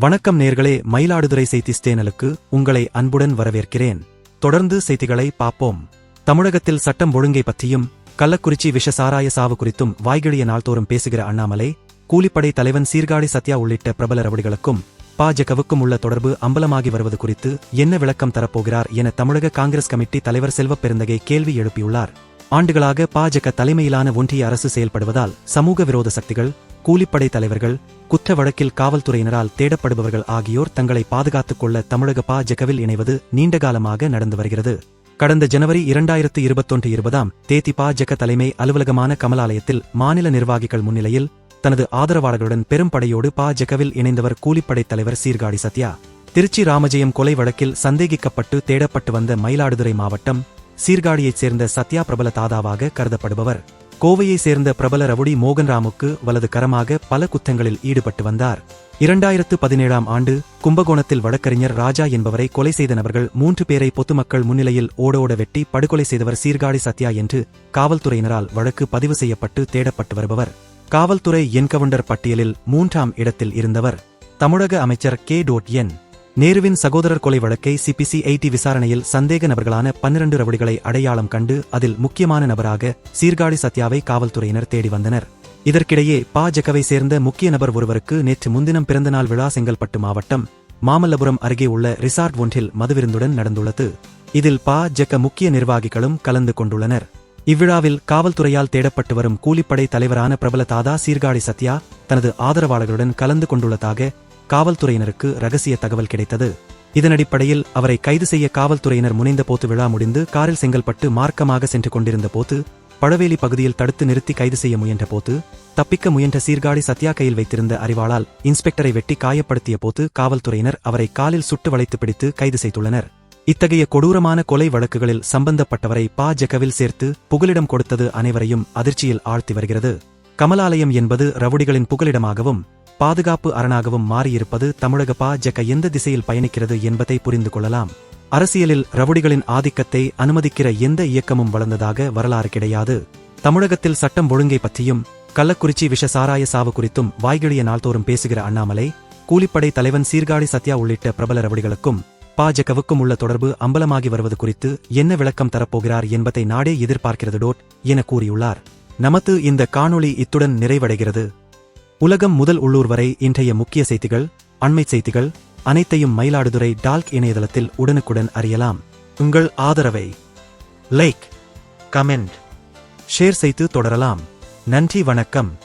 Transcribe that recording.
வணக்கம் நேர்களே மயிலாடுதுறை செய்தி ஸ்டேனலுக்கு உங்களை அன்புடன் வரவேற்கிறேன். தொடர்ந்து செய்திகளை பார்ப்போம். தமிழகத்தில் சட்டம் ஒழுங்கை பற்றியும் கள்ளக்குறிச்சி விஷ சாராய சாவு குறித்தும் வாய்கிழிய நாள்தோறும் பேசுகிற அண்ணாமலை கூலிப்படை தலைவன் சீர்காழி சத்யா உள்ளிட்ட பிரபல ரவடிகளுக்கும் பாஜகவுக்கும் உள்ள தொடர்பு அம்பலமாகி வருவது குறித்து என்ன விளக்கம் தரப்போகிறார் என தமிழக காங்கிரஸ் கமிட்டி தலைவர் செல்வப் பெருந்தகை கேள்வி எழுப்பியுள்ளார். ஆண்டுகளாக பாஜக தலைமையிலான ஒன்றிய அரசு செயல்படுவதால் சமூக விரோத சக்திகள் கூலிப்படை தலைவர்கள் குற்ற வழக்கில் காவல்துறையினரால் தேடப்படுபவர்கள் ஆகியோர் தங்களை பாதுகாத்துக் கொள்ள தமிழக பாஜகவில் இணைவது நீண்டகாலமாக நடந்து வருகிறது. கடந்த ஜனவரி இரண்டாயிரத்து இருபத்தொன்று இருபதாம் தேதி பாஜக தலைமை அலுவலகமான கமலாலயத்தில் மாநில நிர்வாகிகள் முன்னிலையில் தனது ஆதரவாளர்களுடன் பெரும் படையோடு பாஜகவில் இணைந்தவர் கூலிப்படை தலைவர் சீர்காழி சத்யா திருச்சி ராமஜெயம் கொலை வழக்கில் சந்தேகிக்கப்பட்டு தேடப்பட்டு வந்த மயிலாடுதுறை மாவட்டம் சீர்காழியைச் சேர்ந்த சத்யா பிரபல தாதாவாக கருதப்படுபவர். கோவையைச் சேர்ந்த பிரபல ரவுடி மோகன்ராமுக்கு வலது கரமாக பல குத்தங்களில் ஈடுபட்டு வந்தார். இரண்டாயிரத்து பதினேழாம் ஆண்டு கும்பகோணத்தில் வழக்கறிஞர் ராஜா என்பவரை கொலை செய்த நபர்கள் மூன்று பேரை பொதுமக்கள் முன்னிலையில் ஓடோட வெட்டி படுகொலை செய்தவர் சீர்காழி சத்யா என்று காவல்துறையினரால் வழக்கு பதிவு செய்யப்பட்டு தேடப்பட்டு வருபவர். காவல்துறை என்கவுண்டர் பட்டியலில் மூன்றாம் இடத்தில் இருந்தவர். தமிழக அமைச்சர் கே டோட் என் நேருவின் சகோதரர் கொலை வழக்கை சிபிசி ஐடி விசாரணையில் சந்தேக நபர்களான பன்னிரண்டு ரவுடிகளை அடையாளம் கண்டு அதில் முக்கியமான நபராக சீர்காழி சத்யாவை காவல்துறையினர் தேடி வந்தனர். இதற்கிடையே பாஜகவை சேர்ந்த முக்கிய நபர் ஒருவருக்கு நேற்று முன்தினம் பிறந்தநாள் விழா செங்கல்பட்டு மாவட்டம் மாமல்லபுரம் அருகே உள்ள ரிசார்ட் ஒன்றில் மதுவிருந்துடன் நடந்துள்ளது. இதில் பாஜக முக்கிய நிர்வாகிகளும் கலந்து கொண்டுள்ளனர். இவ்விழாவில் காவல்துறையால் தேடப்பட்டு வரும் கூலிப்படை தலைவரான பிரபல தாதா சீர்காழி சத்யா தனது ஆதரவாளர்களுடன் கலந்து கொண்டுள்ளதாக காவல்துறையினருக்கு ரகசிய தகவல் கிடைத்தது. இதனடிப்படையில் அவரை கைது செய்ய காவல்துறையினர் முனைந்த போத்து விழா முடிந்து காரில் செங்கல்பட்டு மார்க்கமாக சென்று கொண்டிருந்த போது பழவேலி பகுதியில் தடுத்து நிறுத்தி கைது செய்ய முயன்ற போது தப்பிக்க முயன்ற சீர்காழி சத்யா கையில் வைத்திருந்த அறிவாளால் இன்ஸ்பெக்டரை வெட்டி காயப்படுத்திய போது காவல்துறையினர் அவரை காலில் சுட்டு வளைத்து பிடித்து கைது செய்துள்ளனர். இத்தகைய கொடூரமான கொலை வழக்குகளில் சம்பந்தப்பட்டவரை பா. ஜெகவில் சேர்த்து புகலிடம் கொடுத்தது அனைவரையும் அதிர்ச்சியில் ஆழ்த்தி வருகிறது. கமலாலயம் என்பது ரவுடிகளின் புகலிடமாகவும் பாதுகாப்பு அரணாகவும் மாறியிருப்பது தமிழக பாஜக எந்த திசையில் பயணிக்கிறது என்பதை புரிந்து கொள்ளலாம். அரசியலில் ரவுடிகளின் ஆதிக்கத்தை அனுமதிக்கிற எந்த இயக்கமும் வளர்ந்ததாக வரலாறு கிடையாது. தமிழகத்தில் சட்டம் ஒழுங்கை பற்றியும் கள்ளக்குறிச்சி விஷ சாராய சாவு குறித்தும் வாய்கிழிய நாள்தோறும் பேசுகிற அண்ணாமலை கூலிப்படை தலைவன் சீர்காழி சத்யா உள்ளிட்ட பிரபல ரவுடிகளுக்கும் பாஜகவுக்கும் உள்ள தொடர்பு அம்பலமாகி வருவது குறித்து என்ன விளக்கம் தரப்போகிறார் என்பதை நாடே எதிர்பார்க்கிறது டோட் என கூறியுள்ளார். நமது இந்த காணொளி இத்துடன் நிறைவடைகிறது. உலகம் முதல் உள்ளூர் வரை இன்றைய முக்கிய செய்திகள் அண்மை செய்திகள் அனைத்தையும் மயிலாடுதுறை டால்க் இணையதளத்தில் உடனுக்குடன் அறியலாம். உங்கள் ஆதரவை லைக் கமெண்ட் ஷேர் செய்து தொடரலாம். நன்றி வணக்கம்.